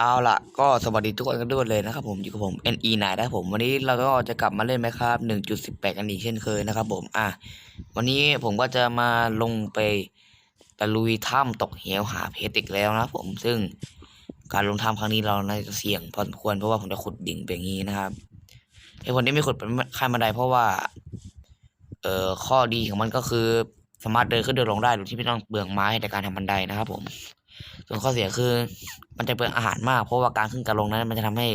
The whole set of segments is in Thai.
เอาล่ะก็สวัสดีทุกคนกันด้วยเลยนะครับผมอยู่กับผม NE นายนะครับผมวันนี้เราก็จะกลับมาเล่นไหมครับ 1.18 กันอีกเช่นเคยนะครับผมอะวันนี้ผมก็จะมาลงไปตะลุยถ้ำตกเหวหาเพชรอีกแล้วนะผมซึ่งการลงถ้ำครั้งนี้เราน่าจะเสี่ยงพอสมควรเพราะว่าผมจะขุดดิ่งไปอย่างนี้นะครับไอ้คนที่ไม่ขุดเป็นขั้นบันไดเพราะว่าเอ่อข้อดีของมันก็คือสามารถเดินขึ้นเดินลงได้โดยที่ไม่ต้องเปลืองไม้ในการทำบันไดนะครับผม ส่วนข้อเสียคือ มันจะเปลืองอาหารมาก เพราะว่าการขึ้นการลงนั้น มันจะทำให้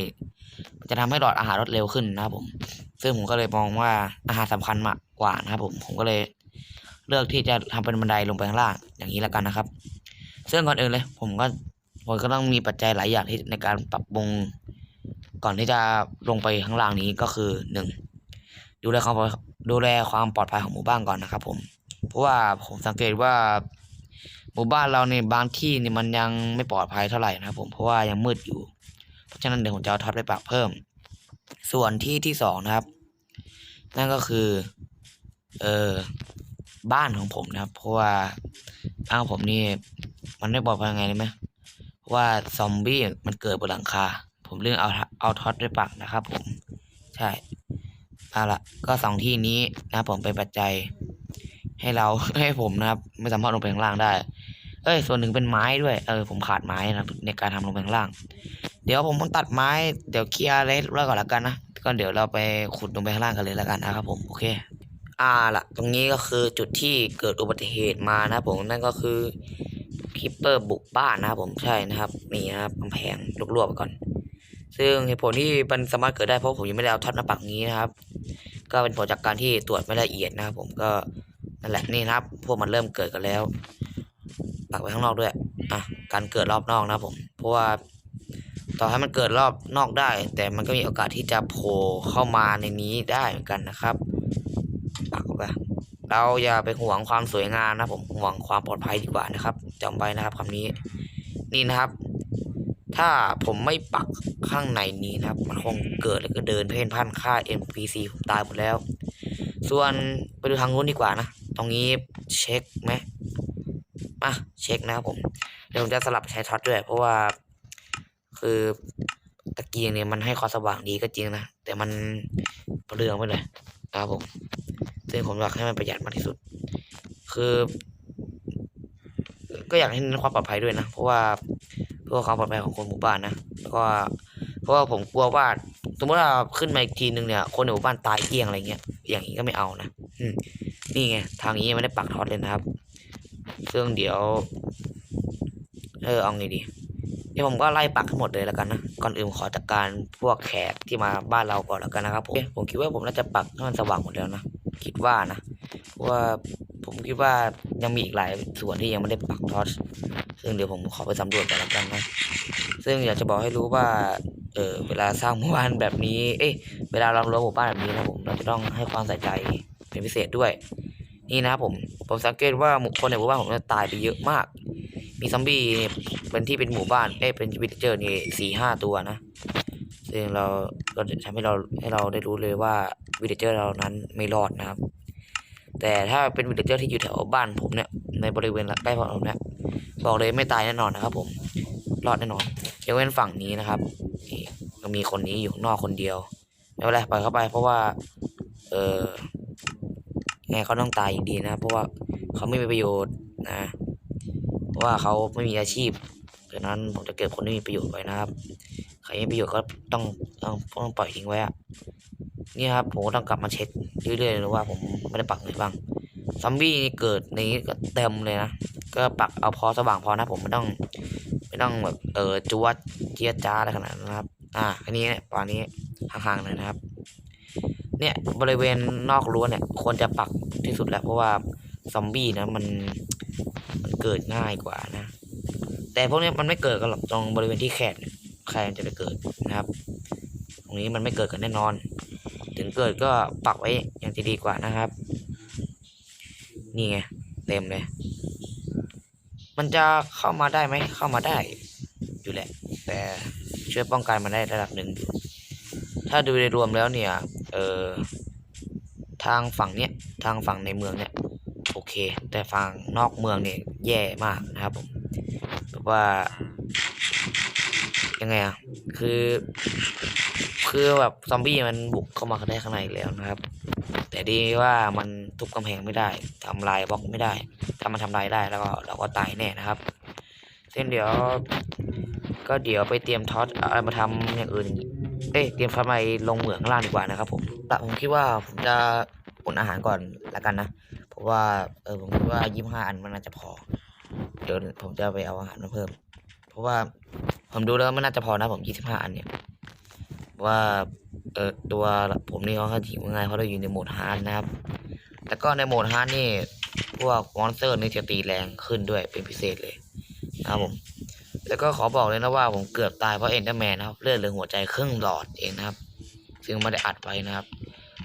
มันจะทำให้หลอดอาหารลดเร็วขึ้นนะครับผม ซึ่งผมก็เลยมองว่าอาหารสำคัญมากกว่านะครับ ผมผมก็เลยเลือกที่จะทำเป็นบันไดลงไปข้างล่างอย่างนี้แล้วกันนะครับ ซึ่งก่อนอื่นเลย ผมก็ผมก็ต้องมีปัจจัยหลายอย่างที่ในการปรับปรุงก่อนที่จะลงไปข้างล่างนี้ก็คือหนึ่งดูแลความดูแลความปลอดภัยของหมู่บ้านก่อนนะครับ ผม เพราะว่าผมสังเกตว่า หมู่บ้านเราเนี่ยบางที่นี่มันยังไม่ปลอดภัยเท่าไหร่นะครับผมเพราะว่ายังมืดอยู่ เพราะฉะนั้นเดี๋ยวผมจะเอาท็อตไปปักเพิ่ม ส่วนที่ที่สองนะครับ นั่นก็คือ เออบ้านของผมนะครับ เพราะว่าบ้านผมนี่มันไม่ปลอดภัยยังไงเลยไหมว่าซอมบี้มันเกิดบนหลังคา ผมเรื่องเอาเอาท็อตไปปักนะครับ ผม ใช่เอาละก็สองที่นี้นะครับผมเป็นปัจจัย ให้เราให้ผมนะครับ ไม่สามารถลงไปข้างล่างได้ เอ้ย ส่วนหนึ่งเป็นไม้ด้วย เออ ผมขาดไม้นะในการทำลงไปข้างล่าง เดี๋ยวผมต้องตัดไม้ เดี๋ยวเคลียร์เลสแล้วก่อนละกันนะ ก็เดี๋ยวเราไปขุดลงไปข้างล่างกันเลยละกันนะครับ ผม โอเค อ่าล่ะ ตรงนี้ก็คือจุดที่เกิดอุบัติเหตุมานะผม นั่นก็คือคิปเปอร์บุกบ้านนะครับผม ใช่นะครับ นี่นะครับกำแพงรวบๆไปก่อน ซึ่งเหตุผลที่มันสามารถเกิดได้เพราะผมยังไม่ได้เอาท็อตมาปักนี้นะครับ ก็เป็นผลจากการที่ตรวจไม่ละเอียดนะครับผม ก็ นั่นแหละนี่นะครับ พวกมันเริ่มเกิดกันแล้ว ปักไว้ข้างนอกด้วย อะ การเกิดรอบนอกนะครับผม เพราะว่าต่อให้มันเกิดรอบนอกได้ แต่มันก็มีโอกาสที่จะโผล่เข้ามาในนี้ได้เหมือนกันนะครับ ปักไปเราอย่าไปห่วงความสวยงามนะผมห่วงความปลอดภัยดีกว่านะครับจำไว้นะครับคำนี้ นี่นะครับ ถ้าผมไม่ปักข้างในนี้นะครับ มันคงเกิดแล้วก็เดินเพ่นพ่านฆ่า NPC ผมตายหมดแล้ว ส่วนไปดูทางนู้นดีกว่านะ ตรงนี้เช็คไหมอะเช็คนะครับผมเดี๋ยวผมจะสลับใช้ท็อตด้วย เพราะว่า คือตะเกียงเนี่ยมันให้ความสว่างดีก็จริงนะแต่มันเปลืองไปเลยนะครับผมซึ่งผมอยากให้มันประหยัดมากที่สุด คือ ก็อยากให้เน้นความปลอดภัยด้วยนะเพราะว่าเพื่อความปลอดภัยของคนหมู่บ้านนะแล้วก็เพราะว่าผมกลัวว่าสมมติว่าขึ้นมาอีกทีนึงเนี่ย คนในหมู่บ้านตายเกลี้ยงอะไรเงี้ยอย่างนี้ก็ไม่เอานะอืม นี่ไงทางนี้ยังไม่ได้ปักท็อตเลยนะครับ ซึ่งเดี๋ยว เออเอาไงดีเดี๋ยวผมก็ไล่ปักทั้งหมดเลยแล้วกันนะ ก่อนอื่นขอจัดการพวกแขกที่มาบ้านเราก่อนแล้วกันนะครับผมผมคิดว่าผมน่าจะปักให้มันสว่างหมดแล้วนะ คิดว่านะ เพราะว่าผมคิดว่ายังมีอีกหลายส่วนที่ยังไม่ได้ปักท็อต ซึ่งเดี๋ยวผมขอไปสำรวจก่อนแล้วกันนะ ซึ่งอยากจะบอกให้รู้ว่า เออเวลาสร้างหมู่บ้านแบบนี้ เอ้ย เวลาเรารั้วหมู่บ้านแบบนี้นะผม เราจะต้องให้ความใส่ใจเป็นพิเศษด้วย นี่นะครับผม ผมสังเกตว่าหมู่คนในหมู่บ้านผมตายไปเยอะมาก มีซอมบี้เนี่ยเป็นที่เป็นหมู่บ้านเอ้ยเป็นวิลเจอร์นี่สี่ห้าตัวนะ ซึ่งเราก็ทำให้เราให้เราได้รู้เลยว่าวิลเจอร์เรานั้นไม่รอดนะครับ แต่ถ้าเป็นวิลเจอร์ที่อยู่แถวบ้านผมเนี่ย ในบริเวณใกล้บ้านผมเนี่ย บอกเลยไม่ตายแน่นอนนะครับ ผม รอดแน่นอนยกเว้นฝั่งนี้นะครับก็มีคนนี้อยู่ข้างนอกคนเดียวไม่เป็นไรปล่อยเข้าไปเพราะว่า เออ ไงเขาต้องตายอยู่ดีนะ เพราะว่าเขาไม่มีประโยชน์นะเพราะว่าเขาไม่มีอาชีพดังนั้นผมจะเก็บคนที่มีประโยชน์ไว้นะครับใครไม่มีประโยชน์ก็ต้องต้องต้องปล่อยทิ้งไว้อะนี่ครับผมต้องกลับมาเช็คเรื่อยๆเลยว่าผมไม่ได้ปักไหนบ้างซอมบี้นี่เกิดในนี้ก็เต็มเลยนะก็ปักเอาพอสว่างพอนะผมไม่ต้องไม่ต้องแบบเออจวดเจียจ้าอะไรขนาดนั้นนะครับ อ่าอันนี้เนี่ยตอนนี้ห่างๆหน่อยนะครับ เนี่ยบริเวณนอกรั้วเนี่ยควรจะปักที่สุดแล้ว เพราะว่าซอมบี้นะมันมันเกิดง่ายกว่านะ แต่พวกนี้มันไม่เกิดกันหรอกตรงบริเวณที่แคบใครมันจะไปเกิดนะครับ ตรงนี้มันไม่เกิดกันแน่นอน ถึงเกิดก็ปักไว้อย่างที่ดีกว่านะครับ นี่ไงเต็มเลย มันจะเข้ามาได้ไหมเข้ามาได้อยู่แหละ แต่ช่วยป้องกันมันได้ระดับหนึ่งถ้าดูโดยรวมแล้วเนี่ย เออทางฝั่งเนี้ยทางฝั่งในเมืองเนี่ยโอเค แต่ฝั่งนอกเมืองเนี่ยแย่มากนะครับผมแบบว่ายังไงอะคือ คือแบบซอมบี้มันบุกเข้ามาได้ข้างในแล้วนะครับ แต่ดีว่ามันทุบกำแพงไม่ได้ทำลายบล็อกไม่ได้ ถ้ามันทำลายได้แล้วก็เราก็ตายแน่นะครับเช่นเดี๋ยว ก็เดี๋ยวไปเตรียมท็อตอะไรมาทำอย่างอื่น เอ้ยเตรียมท็อตมาลงเหมืองข้างล่างดีกว่านะครับ ผมแต่ผมคิดว่าผมจะอุ่นอาหารก่อนละกันนะเพราะว่าเออผมคิดว่ายี่ห้าอันมันน่าจะพอเดี๋ยวผมจะไปเอาอาหารมาเพิ่ม เพราะว่าผมดูแล้วมันน่าจะพอนะผมยี่สิบห้าอันเนี่ยว่าเออตัวผมนี่เขาหิวง่ายเพราะเราอยู่ในโหมดฮาร์ดนะครับ แล้วก็ในโหมดฮาร์ดนี่พวกมอนสเตอร์นี่จะตีแรงขึ้นด้วยเป็นพิเศษเลยนะครับผม แล้วก็ขอบอกเลยนะว่าผมเกือบตายเพราะเอ็นเดอร์แมนนะครับเลือดเหลือหัวใจครึ่งหลอดเองนะครับ ซึ่งไม่ได้อัดไว้นะครับ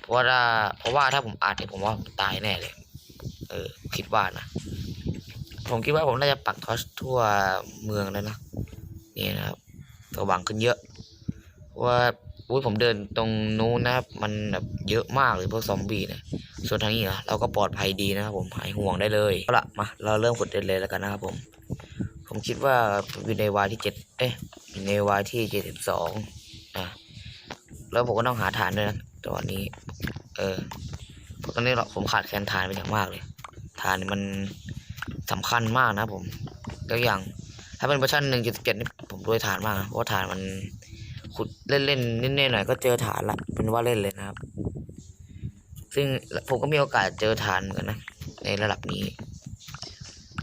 เพราะว่าถ้าเพราะว่าถ้าผมอัดเนี่ยผมว่าผมตายแน่เลย เออ คิดว่านะ ผมคิดว่าผมน่าจะปักทอชทั่วเมืองแล้วนะ นี่นะครับสว่างขึ้นเยอะ ว่าอุ้ยผมเดินตรงนู้นนะครับ มันแบบเยอะมากเลยพวกซอมบี้เนี่ยส่วนทางนี้เหรอเราก็ปลอดภัยดีนะครับผมหายห่วงได้เลยเอาละมาเราเริ่มขุดเดินเลยแล้วกันนะครับผม ผมคิดว่าผมอยู่ในวายที่เจ็ดเอ๊ะอยู่ในวายที่เจ็ดสิบสองอะแล้วผมก็ต้องหาฐานด้วยนะตอนนี้ เออตอนนี้เราผมขาดแคลนฐานไปอย่างมากเลยฐานมันสำคัญมากนะผมแล้วอย่าง ถ้าเป็นเวอร์ชันหนึ่งจุดสิบเจ็ดนี่ผมด้วยฐานมากนะเพราะฐานมันขุดเล่นๆนิดๆหน่อยก็เจอฐานละเป็นว่าเล่นเลยนะครับ ซึ่งผมก็มีโอกาสเจอฐานเหมือนกันนะในระดับนี้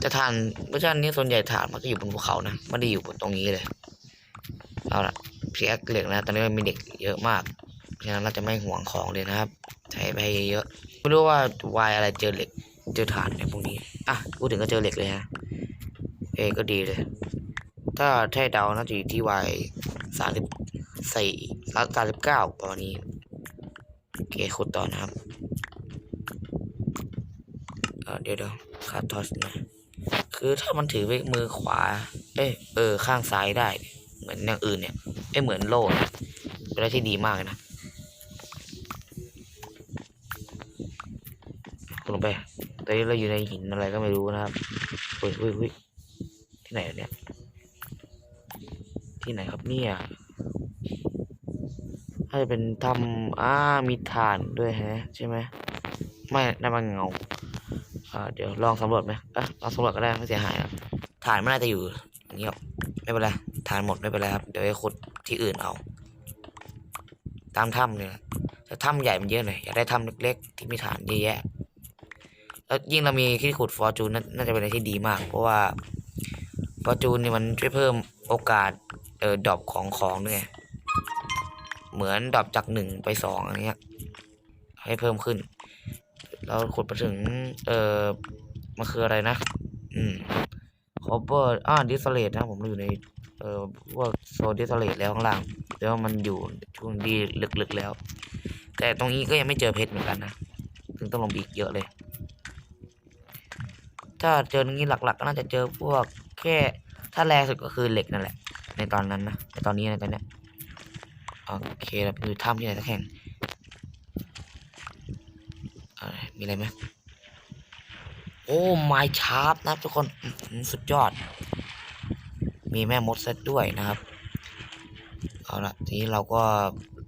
แต่ฐานเวอร์ชันนี้ส่วนใหญ่ฐานมันก็อยู่บนภูเขานะไม่ได้อยู่บนตรงนี้เลยเอาละพีแอคเหล็กนะตอนนี้มันมีเด็กเยอะมากเพราะฉะนั้นเราจะไม่ห่วงของเลยนะครับใช้ไปเยอะไม่รู้ว่าวายอะไรเจอเหล็กเจอฐานในพวกนี้อะพูดถึงก็เจอเหล็กเลยฮะเอก็ดีเลย ถ้าให้เดาน่าจะอยู่ที่วายสามสิบสี่สามสิบเก้าตอนนี้โอเคขุดต่อนะครับเเดี๋ยวเดี๋ยวคาทอสนะ คือถ้ามันถือไว้มือขวา เอ้ยเออ ข้างซ้ายได้ เหมือนอย่างอื่นเนี่ยเอ้เหมือนโล่เป็นอะไรที่ดีมากนะลงไปตอนนี้เราอยู่ในหินอะไรก็ไม่รู้นะครับเฮ้ยเฮ้ยเฮ้ยที่ไหนเนี่ย ที่ไหนครับเนี่ยถ้าจะเป็นถ้ำอ่ามีฐานด้วยฮะ ใช่ไหม ไม่น่ามันเงา อ่าเดี๋ยวลองสำรวจไหมอะลองสำรวจก็ได้ไม่เสียหายอะฐานไม่น่าจะอยู่อย่างนี้หรอกไม่เป็นไรฐานหมดไม่เป็นไรครับเดี๋ยวไปขุดที่อื่นเอา ตามถ้ำเนี่ยแต่ถ้ำใหญ่มันเยอะหน่อยอยากได้ถ้ำเล็กๆ ที่มีฐานเยอะแยะแล้วยิ่งเรามีที่ขุดฟอร์จูนน่าจะเป็นอะไรที่ดีมาก เพราะว่าฟอร์จูนนี่มันช่วยเพิ่มโอกาสเออดรอปของของด้วยไงเหมือนดรอปจากหนึ่งไปสองอะไรเงี้ยให้เพิ่มขึ้น เราขุดไปถึง เอ่อมันคืออะไรนะ อืมคอเ e อร์อ่าดิสเลตนะ ผมอยู่ใน เอ่อพวกโซดิสเลตแล้วข้างล่างแต่ว่ามันอยู่ช่วงดีลึกๆแล้ว แต่ตรงนี้ก็ยังไม่เจอเพชรเหมือนกันนะถึงต้องลงอีกเยอะเลย ถ้าเจออย่างนี้หลักๆก็น่าจะเจอพวกแค่ถ้าแรงสุดก็คือเหล็กนั่นแหละ ในตอนนั้นนะในตอนนี้นะตอนเนี้ยโอเคเราไปดูถ้ำที่ไหนสักแห่ง มีอะไรไหมโอ้ไม้ชาร์ปนะทุกคนสุดยอด มีแม่มดเซตด้วยนะครับ เอาละทีนี้เราก็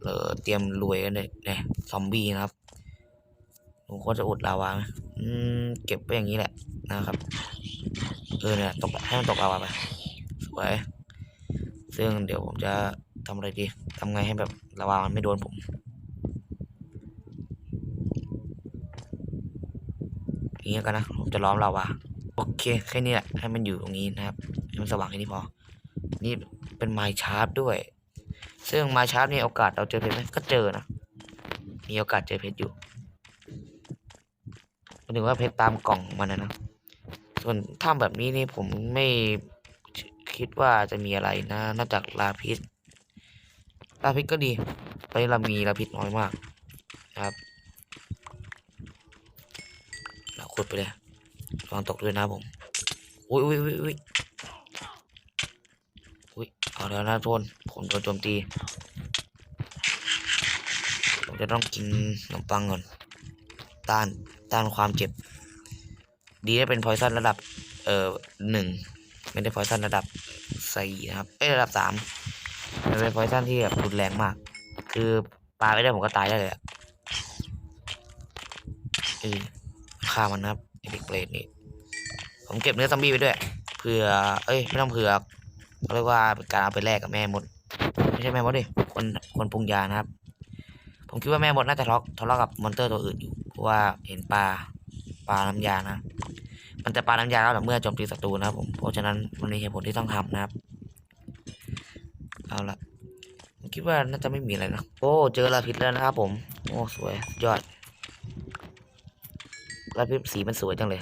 เออเตรียมรวยกันเลยเนี่ยซอมบี้นะครับผมควรจะอุดลาวาไหมอืมเก็บไว้อย่างนี้แหละนะครับเออเนี่ยตกให้มันตกลาวาไปสวยซึ่งเดี๋ยวผมจะทำอะไรดีทำไงให้แบบลาวามันไม่โดนผม อย่างนี้กันนะ ผมจะล้อมลาว่าโอเคแค่นี้แหละให้มันอยู่ตรงนี้นะครับให้มันสว่างแค่นี้พอ นี่เป็นไม้ชาร์ปด้วย ซึ่งไม้ชาร์ปนี่โอกาสเราเจอเพชรไหมก็เจอนะ มีโอกาสเจอเพชรอยู่หมายถึงว่าเพชรตามกล่องของมันนะนะ ส่วนถ้ำแบบนี้นี่ผมไม่คิดว่าจะมีอะไรนะนอกจากลาพิษลาพิษก็ดีตอนนี้เรามีลาพิษน้อยมากนะครับ เรา ขุดไปเลยระวังตกด้วยนะผมอุ้ยอุ้ยอุ้ยอุ้ยอุ้ยเอาแล้วนะทุกคนผมโดนโจมตีผมจะต้องกินขนมปังก่อนต้านต้านความเจ็บ ดีได้เป็นพอยซันระดับ เอ่อหนึ่งไม่ได้พอยซันระดับสี่นะครับเอ้ยระดับสามมันเป็นพอยซันที่แบบรุนแรงมาก คือปาไปได้ผมก็ตายได้เลยอะอ้ย ฆ่ามันนะครับไอเด็กเปรตนี่ผมเก็บเนื้อซอมบี้ไปด้วยเผื่อ เอ้ยไม่ต้องเผื่อเขาเรียกว่าเป็นการเอาไปแลกกับแม่มด ไม่ใช่แม่มดดิคนคนปรุงยานะครับ ผมคิดว่าแม่มดน่าจะทะเลาะทะเลาะกับมอนเตอร์ตัวอื่นอยู่เพราะว่าเห็นปลาปลาน้ำยานะ มันจะปลาน้ำยาแล้วแต่เมื่อโจมตีศัตรูนะครับผมเพราะฉะนั้นมันมีเหตุผลที่ต้องทำนะครับ เอาละผมคิดว่าน่าจะไม่มีอะไรนะโอ้เจอลาพิษแล้วนะครับผม โอ้สวยยอด ลาพิษสีมันสวยจังเลย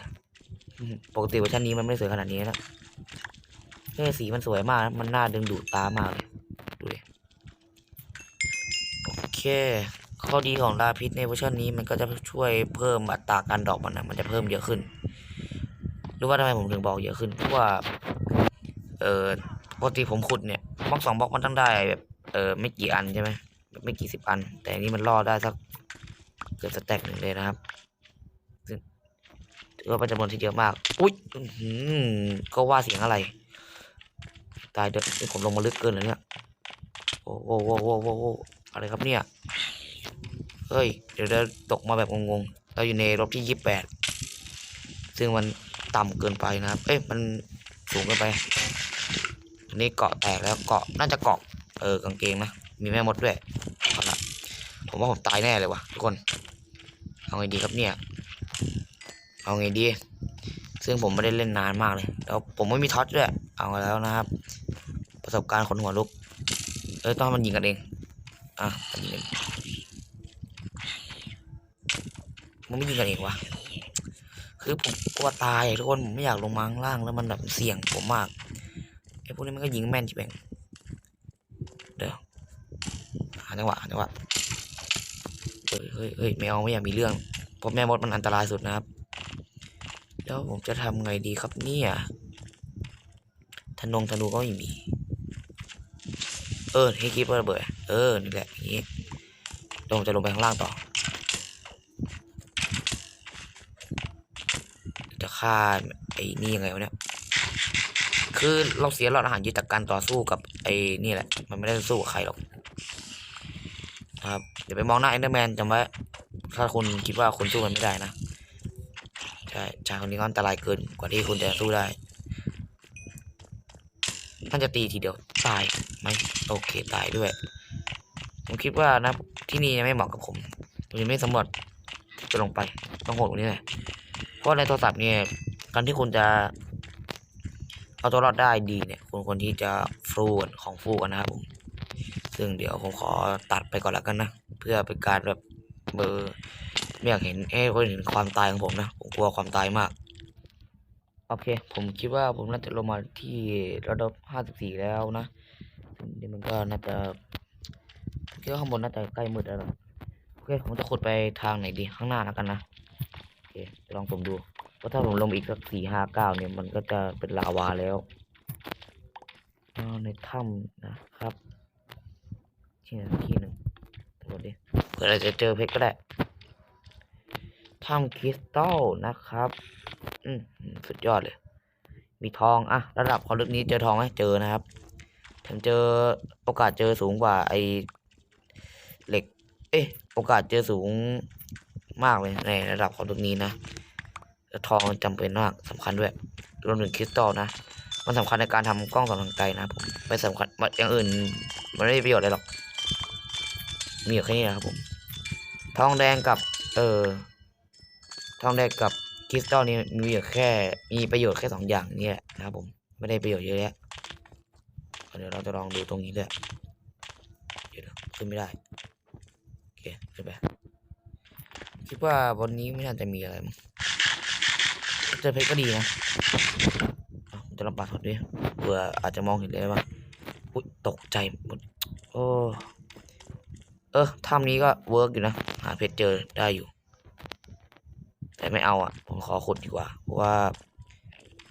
อืมปกติเวอร์ชันนี้มันไม่ได้สวยขนาดนี้นะเฮ้ยสีมันสวยมากนะมันน่าดึงดูดตามากเลยดูดิโอเค ข้อดีของลาพิษในเวอร์ชันนี้มันก็จะช่วยเพิ่มอัตราการดอกมันนะมันจะเพิ่มเยอะขึ้น รู้ว่าทำไมผมถึงบอกเยอะขึ้น เพราะว่า เออปกติผมขุดเนี่ยบล็อกสองบล็อกมันต้องได้แบบเออไม่กี่อันใช่ไหมแบบไม่กี่สิบอัน แต่อันนี้มันล่อได้สักเกือบสแต็กหนึ่งเลยนะครับ ถือว่าเป็นจำนวนที่เยอะมาก อุ๊ยก็ว่าเสียงอะไร ตายเดี๋ยวผมลงมาลึกเกินเลยเนี่ย โอ้โหโอ้โหโอ้โหอะไรครับเนี่ย เฮ้ย เดี๋ยวเดี๋ยวตกมาแบบงงๆ เราอยู่ในรบที่ยี่สิบแปด ซึ่งมันต่ำเกินไปนะครับ เอ้ย มันสูงเกินไปอันนี้เกาะแตกแล้ว เกาะ น่าจะเกาะ เออกางเกงนะ มีแม่มดด้วยเอาละผมว่าผมตายแน่เลยวะทุกคน เอาไงดีครับเนี่ย เอาไงดี ซึ่งผมไม่ได้เล่นนานมากเลย แล้วผมไม่มีท็อตด้วย เอาแล้วนะครับ ประสบการณ์คนหัวลุก เอ้ยต้องมันยิงกันเอง อะมันยิงกันมันไม่ยิงกันเองวะ คือผมกลัวตายอะทุกคนผมไม่อยากลงมาข้างล่างแล้วมันแบบเสี่ยงผมมาก ไอ้พวกนี้มันก็ยิงแม่นจิบเองเดี๋ยวหาจังหวะหาจังหวะเฮ้ยเฮ้ยเฮ้ยไม่เอาไม่อยากมีเรื่องเพราะแม่มดมันอันตรายสุดนะครับ แล้วผมจะทำไงดีครับเนี่ยธนงธนูก็ไม่มี เออให้คิดว่าระเบิด เออ นี่แหละอย่างนี้ลงจะลงไปข้างล่างต่อ จะฆ่าไอ้นี่ยังไงวะเนี่ย คือเราเสียหลอดอาหารยึดจากการต่อสู้กับไอ้นี่แหละ มันไม่ได้สู้กับใครหรอกครับ เดี๋ยวไปมองหน้าเอ็นเดอร์แมนจำไว้ ถ้าคุณคิดว่าคุณสู้มันไม่ได้นะ ช่ชายคนนี้ก็อันตรายเกินกว่าที่คุณจะสู้ได้น่านจะตีทีเดียวตายไหมโอเคตายด้วย ผมคิดว่านะที่นี่ไม่เหมาะกับผมผมยังไม่สำรวจจะลงไปต้องโหดกว่านี้แหละเพราะในโทรศัพท์เนี่ยการที่คุณจะเอาตัวรอดได้ดีเนี่ยคุณควรที่จะฟูกันของฟูกันนะครับผม ซึ่งเดี๋ยวผมขอตัดไปก่อนแล้วกันนะ เพื่อเป็นการแบบเบอร์ ไม่อยากเห็นเอ้คนเห็นความตายของผมนะ ผมกลัวความตายมาก โอเค ผมคิดว่าผมน่าจะลงมาที่ระดับห้าสิบสี่แล้วนะเดี๋ยวมันก็น่าจะผมคิดว่าข้างบนน่าจะใกล้มืดแล้วนะโอเค ผมจะขุดไปทางไหนดีข้างหน้าแล้วกันนะโอเคลองผมดูเพราะถ้าผมลงอีกสักสี่ห้าเก้าเนี่ยมันก็จะเป็นลาวาแล้วในถ้ำนะครับที่ไหนที่หนึ่งโหลดดิเผื่อเราจะเจอเพชรก็ได้ ถ้ำคริสตัลนะครับอืมอืมสุดยอดเลย มีทองอะระดับความลึกนี้เจอทองไหมเจอนะครับผมเจอโอกาสเจอสูงกว่าไอเหล็ก เอ๊ะโอกาสเจอสูงมากเลยในระดับความลึกนี้นะทองจำเป็นมากสำคัญด้วยรวมถึงคริสตัลนะมันสำคัญในการทำกล้องส่องทางไกลนะผมไม่สำคัญอย่างอื่นมันไม่มีประโยชน์อะไรหรอกมีอยู่แค่นี้นะครับผม ทองแดงกับ เออ ทองแดงกับคริสตัลนี่มีอยู่แค่ มีประโยชน์แค่สองอย่างนี่แหละนะครับผม ไม่ได้ประโยชน์เยอะแยะเดี๋ยวเราจะลองดูตรงนี้ด้วยเดี๋ยวขึ้นไม่ได้โอเคขึ้นไปคิดว่าวันนี้ไม่น่าจะมีอะไรมั้งเจอเพชรก็ดีนะจะลองปาดถอดด้วยเผื่ออาจจะมองเห็นเลยบ้างอุ้ยตกใจหมดโอ้เออถ้ำนี้ก็เวิร์กอยู่นะ หาเพชรเจอได้อยู่ แต่ไม่เอาอะ ผมขอขุดดีกว่า เพราะว่า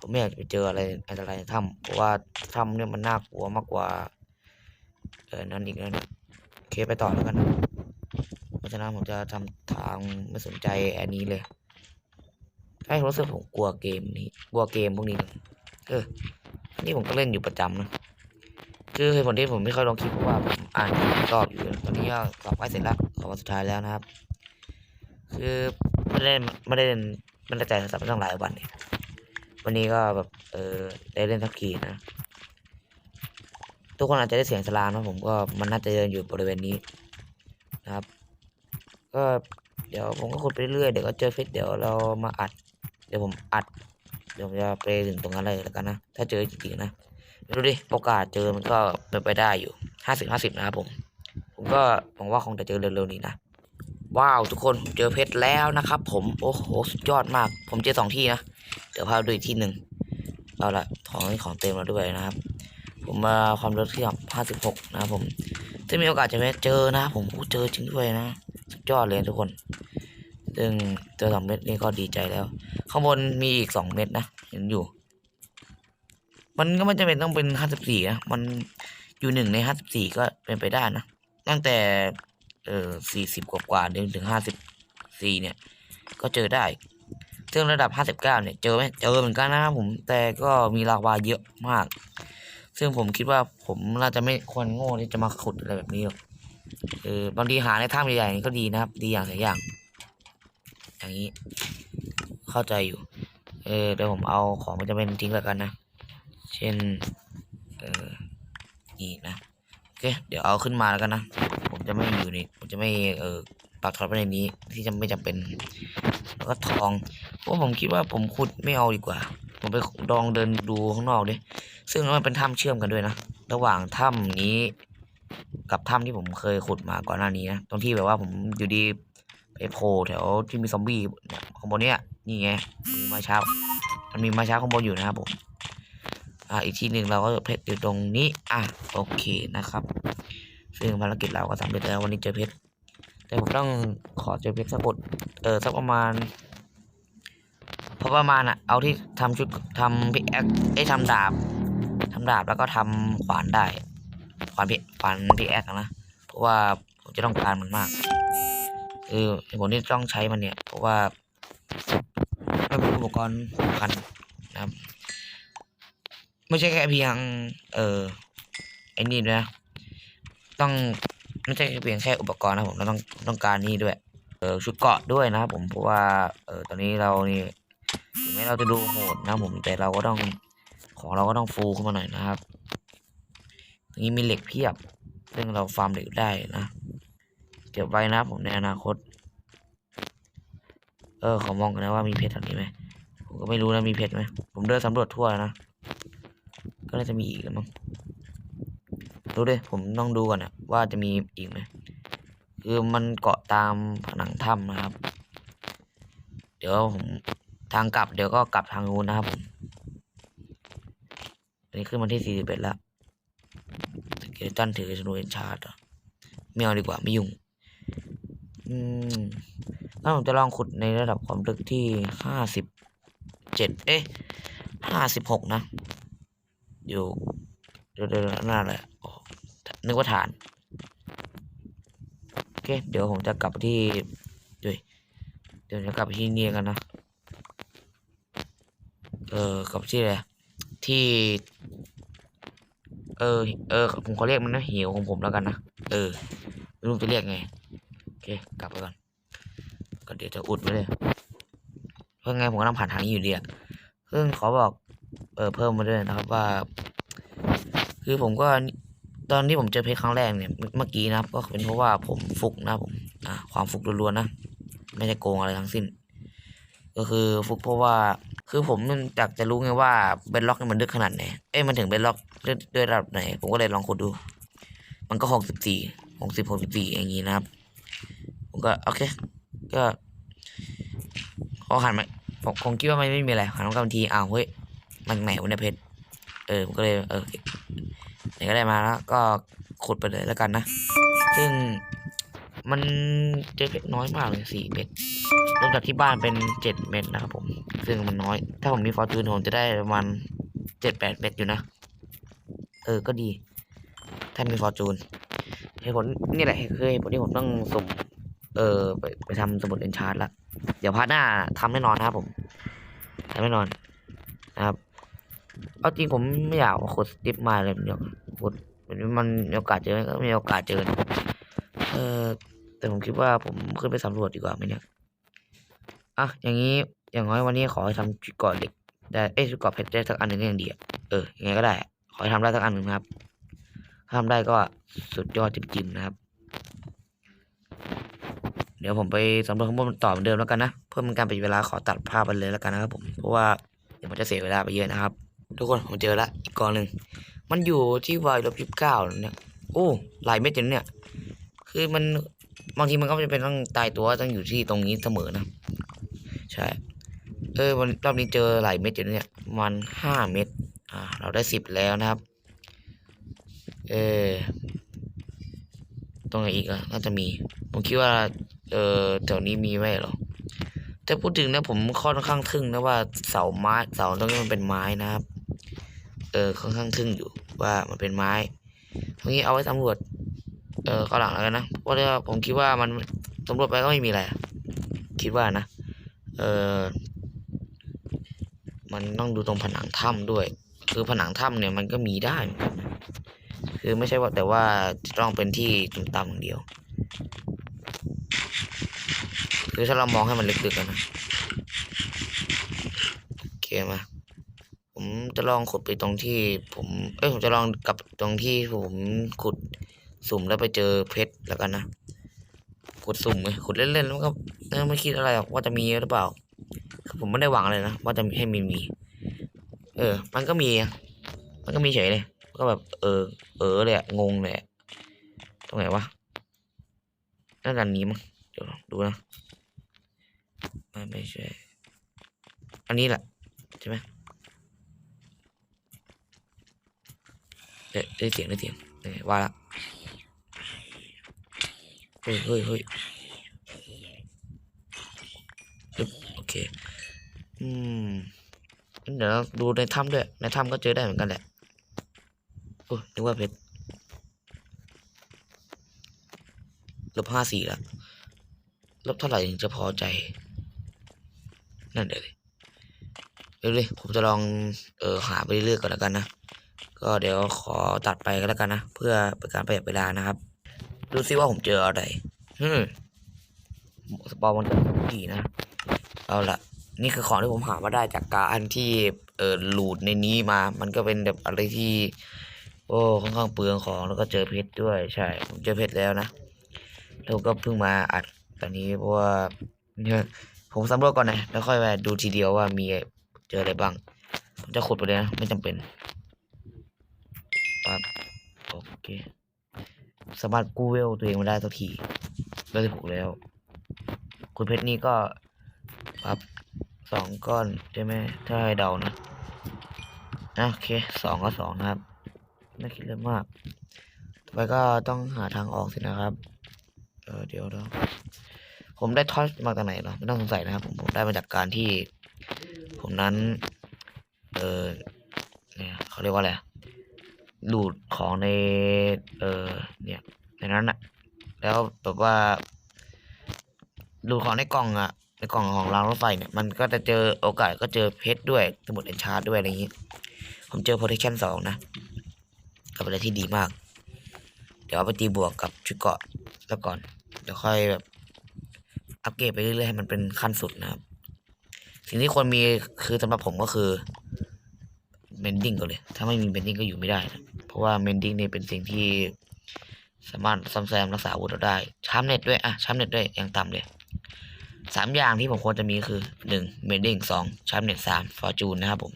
ผมไม่อยากจะไปเจออะไรอันตรายในถ้ำเพราะว่าถ้ำเนี่ยมันน่ากลัวมากกว่าเออนั่นอีกแล้วนะโอเคไปต่อแล้วกันเพราะฉะนั้นผมจะทำทางไม่สนใจอันนี้เลยให้รู้สึกผมกลัวเกมนี้กลัวเกมพวกนี้นะเออนี่ผมก็เล่นอยู่ประจำนะคือเหตุผลที่ผมไม่ค่อยลงคลิปเพราะว่าผมอ่านสอบอยู่วันนี้ก็สอบใกล้เสร็จแล้วสอบวันสุดท้ายแล้วนะครับ คือ ไม่ได้ไม่ได้เล่นไม่ได้ใจโทรศัพท์ไม่ต้องหลายวันเนี่ยวันนี้ก็แบบเออได้เล่นทักขีนะ ทุกคนอาจจะได้เสียงสลามนะผมก็มันน่าจะเดินอยู่บริเวณนี้นะครับ ก็เดี๋ยวผมก็ขุดไปเรื่อยเดี๋ยวก็เจอเฟซเดี๋ยวเรามาอัด เดี๋ยวผมอัด เดี๋ยวผมจะไปถึงตรงนั้นเลยแล้วกันนะ ถ้าเจอจริงๆนะดูดิโอกาสเจอมันก็เป็นไปได้อยู่ห้าสิบห้าสิบนะครับผม ผมก็หวังว่าคงจะเจอเร็วๆนี้นะ ว้าวทุกคนผมเจอเพชรแล้วนะครับ ผมโอ้โหสุดยอดมาก ผมเจอสองที่นะเดี๋ยวพาดูอีกที่หนึ่งเอาละของของเต็มแล้วด้วยนะครับ ผมมาความเร็วที่ห้าสิบหกนะครับผมถ้ามีโอกาสจะไปเจอนะ ผมเจอจริงด้วยนะสุดยอดเลยทุกคน ซึ่งเจอสองเม็ดนี่ก็ดีใจแล้ว ข้างบนมีอีกสองเม็ดนะเห็นอยู่ มันก็ไม่จำเป็นต้องเป็นห้าสิบสี่นะมันอยู่หนึ่งในห้าสิบสี่ก็เป็นไปได้นะตั้งแต่ เออสี่สิบกว่าๆจนถึงห้าสิบสี่เนี่ย ก็เจอได้ซึ่งระดับห้าสิบเก้าเนี่ยเจอไหมเจอเหมือนกันนะครับผมแต่ก็มีลาวาเยอะมาก ซึ่งผมคิดว่าผมน่าจะไม่ควรโง่ที่จะมาขุดอะไรแบบนี้หรอกเออบางทีหาในถ้ำใหญ่ๆก็ดีนะครับ ดีอย่างสียอย่าง อย่างนี้ เข้าใจอยู่ เออเดี๋ยวผมเอาของมันจะเป็นทิ้งแล้วกันนะ เช่น เออนี่นะ โอเค เดี๋ยวเอาขึ้นมาแล้วกันนะ จะไม่อยู่ในผมจะไม่เออปักทอตไว้ในนี้ ที่จะไม่จำเป็น แล้วก็ทองเพราะผมคิดว่าผมขุดไม่เอาดีกว่า ผมไปลองเดินดูข้างนอกดิซึ่งมันเป็นถ้ำเชื่อมกันด้วยนะระหว่างถ้ำนี้ กับถ้ำที่ผมเคยขุดมาก่อนหน้านี้นะตรงที่แบบว่าผมอยู่ดีไปโผล่แถวที่มีซอมบี้ข้างบนเนี้ยนี่ไงมีม้เช้า มันมีม้เช้าข้างบนอยู่นะครับผมอ่าอีกที่หนึ่งเราก็เพชรอยู่ตรงนี้ อะ โอเคนะครับ ซึ่งภารกิจเราก็สำเร็จแล้ววันนี้เจอเพชรแต่ผมต้องขอเจอเพชรสักบทเออสักประมาณพอประมาณอะเอาที่ทำชุดทำพิกแอคไอ้ทำดาบทำดาบแล้วก็ทำขวานได้ ขวานพิขวานพิกแอคนะเพราะว่าผมจะต้องการมันมากคือผลที่ต้องใช้มันเนี่ยเพราะว่ามันเป็นอุปกรณ์สำคัญนะครับไม่ใช่แค่เพียง เออไอ้นี่นะ ต้องไม่ใช่เพียงแค่อุปกรณ์นะผมเราต้องต้องการนี่ด้วย เออชุดเกาะด้วยนะครับผมเพราะว่าเออตอนนี้เรานี่ถึงแม้เราจะดูโหดนะผมแต่เราก็ต้องของเราก็ต้องฟูขึ้นมาหน่อยนะครับตรงนี้มีเหล็กเพียบ ซึ่งเราฟาร์มเหล็กได้นะเก็บไว้นะผมในอนาคต เออขอมองกันนะว่ามีเพชรแถวนี้ไหมผมก็ไม่รู้นะมีเพชรไหมผมเดินสำรวจทั่วแล้วนะก็น่าจะมีอีกแล้วมั้ง ดูดิผมต้องดูก่อนนะว่าจะมีอีกไหมคือมันเกาะตามผนังถ้ำนะครับ เดี๋ยวผมทางกลับเดี๋ยวก็กลับทางนู้นนะครับผมอันนี้ขึ้นมาที่สี่สิบเอ็ดแล้วเกเลตันถือธนูเอ็นชาร์ดไม่เอาดีกว่าไม่ยุ่ง อืมแล้วผมจะลองขุดในระดับความลึกที่ห้าสิบเจ็ดเอ๊ะห้าสิบหกนะ อยู่เดี๋ยวเดี๋ยวนั่นแหละ นึกว่าฐาน โอเค เดี๋ยวผมจะกลับไปที่ด้วยเดี๋ยวจะกลับไปที่นี่กันนะ เออกลับที่อะไรที่ เออ เออ ผมขอเรียกมันนะหิวของผมแล้วกันนะ เออไม่รู้จะเรียกไง โอเค กลับไปก่อน ก็เดี๋ยวจะอุดไว้เลย เพื่อไงผมก็ต้องผ่านทางนี้อยู่ดีอะซึ่งขอบอก เออเพิ่มมาด้วยนะครับว่า คือผมก็ ตอนที่ผมเจอเพชรครั้งแรกเนี่ยเมื่อกี้นะครับ ก็เป็นเพราะว่าผมฟุกนะผมอ่าความฟุกล้วนๆนะไม่ได้โกงอะไรทั้งสิ้น ก็คือฟุกเพราะว่า คือผมมันอยากจะรู้ไงว่าเบนล็อกมันลึกขนาดไหนเอ้ยมันถึงเบนล็อกด้วยด้วยระดับไหน ผมก็เลยลองขุดดู มันก็หกสิบสี่หกสิบหกสิบสี่อย่างงี้นะครับ ผมก็โอเค ก็พอหันมาผมคงคิดว่ามันไม่มีอะไรหันมากลับทีอ้าวเฮ้ยมันไหนวะเนี่ยเพชรเออผมก็เลยเออ นก็ได้มาแล้วก็ขุดไปเลยแล้วกันนะ ซึ่งมันเจอเพชรน้อยมากเลยสี่เม็ดรวมจากที่บ้านเป็นเจ็ดเม็ดนะครับผม ซึ่งมันน้อย ถ้าผมมีฟอร์จูนผมจะได้ประมาณเจ็ดแปดเม็ดอยู่นะ เออก็ดี ถ้ามีฟอร์จูนเหตุผลนี่แหละคือเหตุผลที่ผมต้องสุ่มเออไปไปทำสมุดเอนชาร์ดละเดี๋ยวพาร์ทหน้าทำแน่นอนนะครับผมทำแน่นอนนะครับ เอาจริงผมไม่อยากว่าขุดสติปมาเลยเดี๋ยวขุดมันมีโอกาสเจอไหมก็มีโอกาสเจอเออแต่ผมคิดว่าผมขึ้นไปสำรวจดีกว่าไหมเนี่ยอะอย่างนี้อย่างน้อยวันนี้ขอให้ทำชุดกราะเหล็กได้เอ้ยชุดกราะเพชรได้สักอันหนึ่งก็ยังดีอะเออยังไงก็ได้ ขอให้ทำได้สักอันหนึ่งนะครับถ้าทำได้ก็สุดยอดจริงๆนะครับ เดี๋ยวผมไปสำรวจข้างบนต่อเหมือนเดิมแล้วกันนะเพื่อเป็นการประหยัดเวลาขอตัดภาพไปเลยแล้วกันนะครับผมเพราะว่าเดี๋ยวมันจะเสียเวลาไปเยอะนะครับ ทุกคนผมเจอละอีกกองหนึ่งมันอยู่ที่วายลบยี่สิบเก้าเนี่ยโอ้หลายเม็ดอยู่นะเนี่ย คือมันบางทีมันก็จะเป็นต้องตายตัวต้องอยู่ที่ตรงนี้เสมอนะใช่เออวันรอบนี้เจอหลายเม็ดอยู่นะเนี่ยมันห้าเม็ดอ่าเราได้สิบแล้วนะครับ เออตรงไหนอีกอะน่าจะมี ผมคิดว่า เออแถวนี้มีไหมหรอแต่พูดถึงนะผมค่อนข้างทึ่งนะว่าเสาไม้เสาตรงนี้มันเป็นไม้นะครับ เออค่อนข้างทึ่งอยู่ว่ามันเป็นไม้ตรงนี้เอาไว้สำรวจ เออข้างหลังแล้วกันนะเพราะว่าผมคิดว่ามันสำรวจไปก็ไม่มีอะไรคิดว่านะ เออมันต้องดูตรงผนังถ้ำด้วย คือผนังถ้ำเนี่ยมันก็มีได้เหมือนกันนะคือไม่ใช่ว่าแต่ว่าจะต้องเป็นที่ต่ำๆอย่างเดียว คือถ้าเรามองให้มันลึกๆกันนะโอเคมาผม จะลองขุดไปตรงที่ ผม เอ้ยผมจะลองกลับตรงที่ผมขุดสุ่มแล้วไปเจอเพชรแล้วกันนะขุดสุ่มไงขุดเล่นๆแล้วก็ไม่คิดอะไรหรอกว่าจะมีหรือเปล่าคือผมไม่ได้หวังเลยนะว่าจะให้มีมี เออ มันก็มี มันก็มีเฉยเลยก็แบบ เออ เออเลยอะงงเลยตรงไหนวะน่าจะอันนี้มั้งเดี๋ยวดูนะไม่ไม่ใช่ อันนี้แหละใช่ไหม ได้เสียงได้เสียงว่าละเฮ้ยเฮ้ยเฮ้ยอึ๊บโอเค อืม เดี๋ยวดูในถ้ำด้วย ในถ้ำก็เจอได้เหมือนกันแหละโอ้ยนึกว่าเพชรลบห้าสี่ละลบเท่าไหร่ถึงจะพอใจ นั่นเดี๋ยวเลยเดี๋ยวเลยผมจะลอง เออหาไปเรื่อยๆก่อนแล้วกันนะ ก็เดี๋ยวขอตัดไปก็แล้วกันนะ เพื่อเป็นการประหยัดเวลานะครับ ดูซิว่าผมเจออะไรฮึสปอร์มันจะดีนะ เอาละนี่คือของที่ผมหามาได้จากการที่เออหลูดในนี้มา มันก็เป็นแบบอะไรที่ โอ้ค่อนข้างเปลืองของแล้วก็เจอเพชรด้วยใช่ ผมเจอเพชรแล้วนะแล้วก็เพิ่งมาอัดตอนนี้เพราะว่าเนี่ยผมสำรวจก่อนนะแล้วค่อยมาดูทีเดียวว่ามีเจออะไรบ้างผมจะขุดไปเลยนะไม่จำเป็น ปั๊บโอเค สามารถกู้เวลตัวเองมาได้สักทีได้สิบหกแล้ว คุณเพชรนี่ก็ปั๊บสองก้อนใช่ไหมถ้าให้เดานะนะโอเคสองก็สองนะครับไม่คิดเรื่องมาก ต่อไปก็ต้องหาทางออกสินะครับ เออเดี๋ยวเดี๋ยวผมได้ทอชมาจากไหนเหรอไม่ต้องสงสัยนะครับ ผมผมได้มาจากการที่ ผมนั้น เออเนี่ยเขาเรียกว่าอะไร หลุดของใน เออเนี่ยในนั้นอะแล้วแบบว่าหลุดของในกล่องอะในกล่องของรางรถไฟเนี่ยมันก็จะเจอโอกาสก็เจอเพชรด้วยสมุดเอนชาร์ดด้วยอะไรอย่างงี้ ผมเจอ protection สองนะก็เป็นอะไรที่ดีมาก เดี๋ยวเอาไปตีบวกกับชุดเกาะแล้วก่อนเดี๋ยวค่อยแบบอัปเกรดไปเรื่อยๆให้มันเป็นขั้นสุดนะครับ สิ่งที่ควรมีคือสำหรับผมก็คือเมนดิ้งก่อนเลย ถ้าไม่มีเมนดิ้งก็อยู่ไม่ได้นะ ราะว่าเมนดิ้งเนี่ยเป็นสิ่งที่สามารถซ่อมแซมรักษาอาวุธเราได้ชาร์มเน็ตด้วยอะชาร์มเน็ตด้วยอย่างต่ำเลยสามอย่างที่ผมควรจะมีคือหนึ่งเมนดิ้งสองชาร์มเน็ตสามฟอร์จูนนะครับผม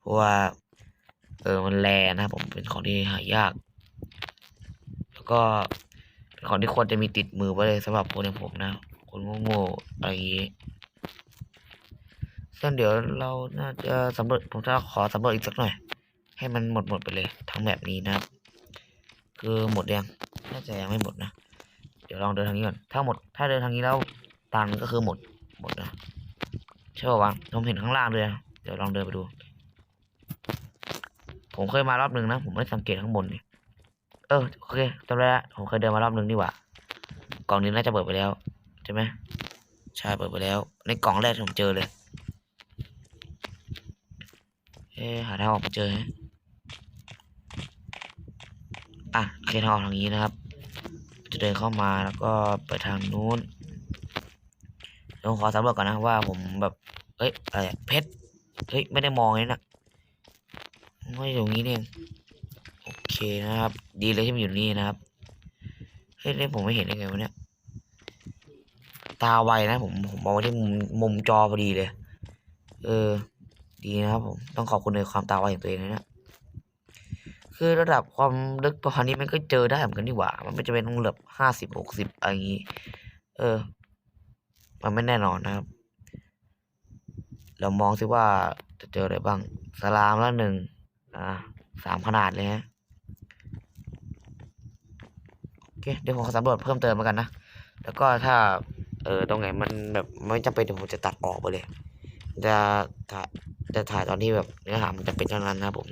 เพราะว่า เออมันแรนะครับผมเป็นของที่หายาก แล้วก็เป็นของที่ควรจะมีติดมือไว้เลยสำหรับคนอย่างผมนะ คนโง่ๆอะไรอย่างงี้ซึ่งเดี๋ยวเราน่าจะสำรวจผมจะขอสำรวจอีกสักหน่อย ให้มันหมดหมดไปเลยทั้งแบบนี้นะครับ คือหมดยังน่าจะยังไม่หมดนะ เดี๋ยวลองเดินทางนี้ก่อนถ้าหมด ถ้าเดินทางนี้แล้วตันก็คือหมดหมดนะใช่ป่าวะผมเห็นข้างล่างเลยนะเดี๋ยวลองเดินไปดู ผมเคยมารอบหนึ่งนะ ผมไม่ได้สังเกตข้างบนเนี่ยเออโอเคจำได้ละผมเคยเดินมารอบหนึ่งนี่หว่ากล่องนี้น่าจะเปิดไปแล้วใช่ไหมใช่เปิดไปแล้ว ในกล่องแรกผมเจอเลยเอ๊หาทางออกมาเจอฮะ อะเคทางออกทางนี้นะครับ จะเดินเข้ามาแล้วก็ไปทางนู้นเดี๋ยวขอสำรวจก่อนนะว่าผมแบบเอ้ยอะไรเพชรเฮ้ยไม่ได้มองเลยนะไม่อยู่ตรงนี้นี่เองโอเคนะครับ ดีเลยที่มันอยู่นี่นะครับเฮ้ยนี่ผมไม่เห็นได้ไงวะเนี่ยตาไวนะผมผมมองที่มุมมุมจอพอดีเลย เออ ดีนะครับผมต้องขอบคุณในความตาไวของตัวเองนะเนี่ย คือระดับความลึกประมาณนี้มันก็เจอได้เหมือนกันนี่หว่า มันไม่จำเป็นต้องเหลือบห้าสิบหกสิบอะไรอย่างนี้ เออ มันไม่แน่นอนนะครับ เรามองซิว่าจะเจออะไรบ้าง สลามละหนึ่งอ่าสามขนาดเลยฮะโอเค เดี๋ยวผมขอสำรวจเพิ่มเติมแล้วกันนะ แล้วก็ถ้า เออตรงไหนมันแบบไม่จำเป็นเดี๋ยวผมจะตัดออกไปเลย จะถ่ายจะถ่ายตอนที่แบบเนื้อหามันจะเป็นเท่านั้นนะผม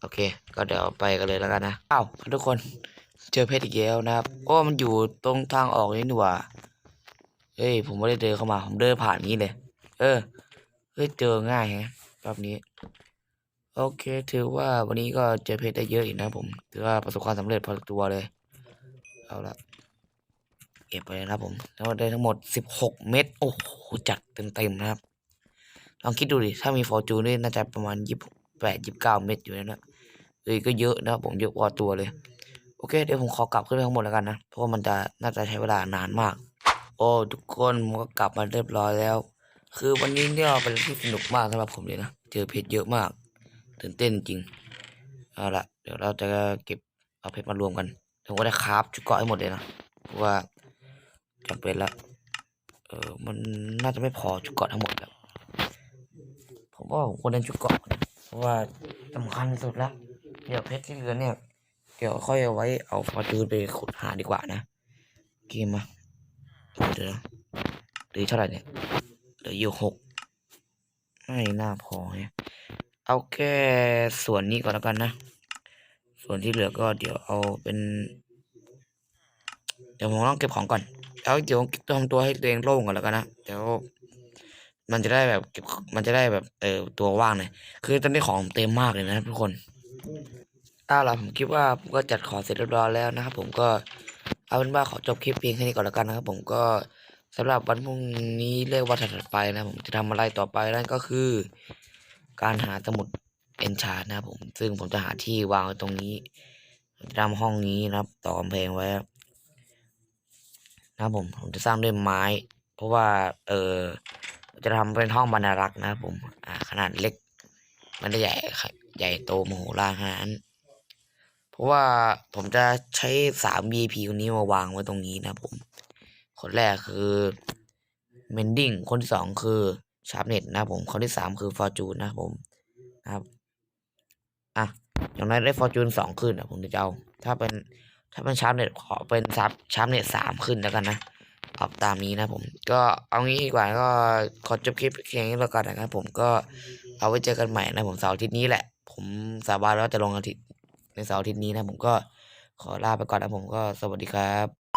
โอเค ก็เดี๋ยวไปกันเลยแล้วกันนะอ้าวทุกคนเจอเพชรอีกแล้วนะครับโอ้มันอยู่ตรงทางออกนี่นี่หว่าเฮ้ยผมไม่ได้เดินเข้ามา ผมเดินผ่านนี้เลย เออเฮ้ยเจอง่ายแฮะรอบนี้ โอเค ถือว่าวันนี้ก็เจอเพชรได้เยอะอีกนะผม ถือว่าประสบความสำเร็จพอตัวเลย เอาละเก็บไปเลยนะครับผมแล้วได้ทั้งหมดสิบหกเม็ดโอ้โหจัดเต็มๆนะครับ ลองคิดดูดิ ถ้ามีฟอร์จูนนี่น่าจะประมาณยี่แปดยี่เก้าเม็ดอยู่แล้วนะ เอ้ยก็เยอะนะครับผมเยอะกว่าตัวเลย โอเค เดี๋ยวผมขอกลับขึ้นไปข้างบนแล้วกันนะ เพราะว่ามันจะน่าจะใช้เวลานานมาก โอ้ทุกคนผมก็กลับมาเรียบร้อยแล้ว คือวันนี้เนี่ยเป็นที่สนุกมากสำหรับผมเลยนะเจอเพชรเยอะมากตื่นเต้นจริงเอาละเดี๋ยวเราจะเก็บเอาเพชรมารวมกันผมก็ได้คราฟชุดเกาะให้หมดเลยนะเพราะว่าจำเป็นละเออมันน่าจะไม่พอชุดเกาะทั้งหมดแล้วผมว่าผมควรเล่นชุดเกาะนะเพราะว่าสำคัญสุดละ เดี๋ยวเพชรที่เหลือเนี่ย เดี๋ยวค่อยเอาไว้เอาฟอร์จูนไปขุดหาดีกว่านะเกมมาเดี๋ยวเหลือเท่าไหร่เนี่ยเหลืออยู่หกไม่น่าพอเนี่ยเอาแค่ส่วนนี้ก่อนแล้วกันนะ ส่วนที่เหลือก็เดี๋ยวเอาเป็น เดี๋ยวผมต้องเก็บของก่อน แล้วเดี๋ยวทำตัวให้ตัวเองโล่งก่อนแล้วกันนะ เดี๋ยวมันจะได้แบบเก็บ มันจะได้แบบเออตัวว่างหน่อยคือตอนนี้ของเต็มมากเลยนะทุกคน เอาล่ะผมคิดว่าผมก็จัดของเสร็จเรียบร้อยแล้วนะครับผมก็เอาเป็นว่าขอจบคลิปเพียงแค่นี้ก่อนแล้วกันนะครับผมก็สำหรับวันพรุ่งนี้เรียกว่าถัดไปนะผมจะทำอะไรต่อไปนั่นก็คือ การหาสมุดเอนชาร์นะครับผมซึ่งผมจะหาที่วางไว้ตรงนี้ผมจะทำห้องนี้นะครับ ต่อกำแพงไว้นะครับผมผมจะสร้างด้วยไม้ เพราะว่าเออจะทำเป็นห้องบรรณารักษ์นะครับผมอ่าขนาดเล็ก มันได้ใหญ่ ใหญ่โตมโหฬารขนานเพราะว่าผมจะใช้สาม VIP คนนี้มาวางไว้ตรงนี้นะผม คนแรกคือเมนดิ้งคนที่สองคือชาร์ปเน็ตนะผมคนที่สามคือฟอร์จูนนะผมนะครับ อะอย่างนั้นได้ฟอร์จูนสองขึ้นอะผมจะเอา ถ้าเป็นถ้าเป็นชาร์ปเน็ตขอเป็นซับชาร์ปเน็ตสามขึ้นแล้วกันนะเอาตามนี้นะผมก็เอางี้ดีกว่าก็ขอจบคลิปเพียงนี้แล้วกันนะครับผมก็เอาไว้เจอกันใหม่นะผมเสาร์อาทิตย์นี้แหละ ผมสาบานว่าจะลงอาทิตย์ในเสาร์อาทิตย์นี้นะผมก็ขอลาไปก่อนนะผมก็สวัสดีครับ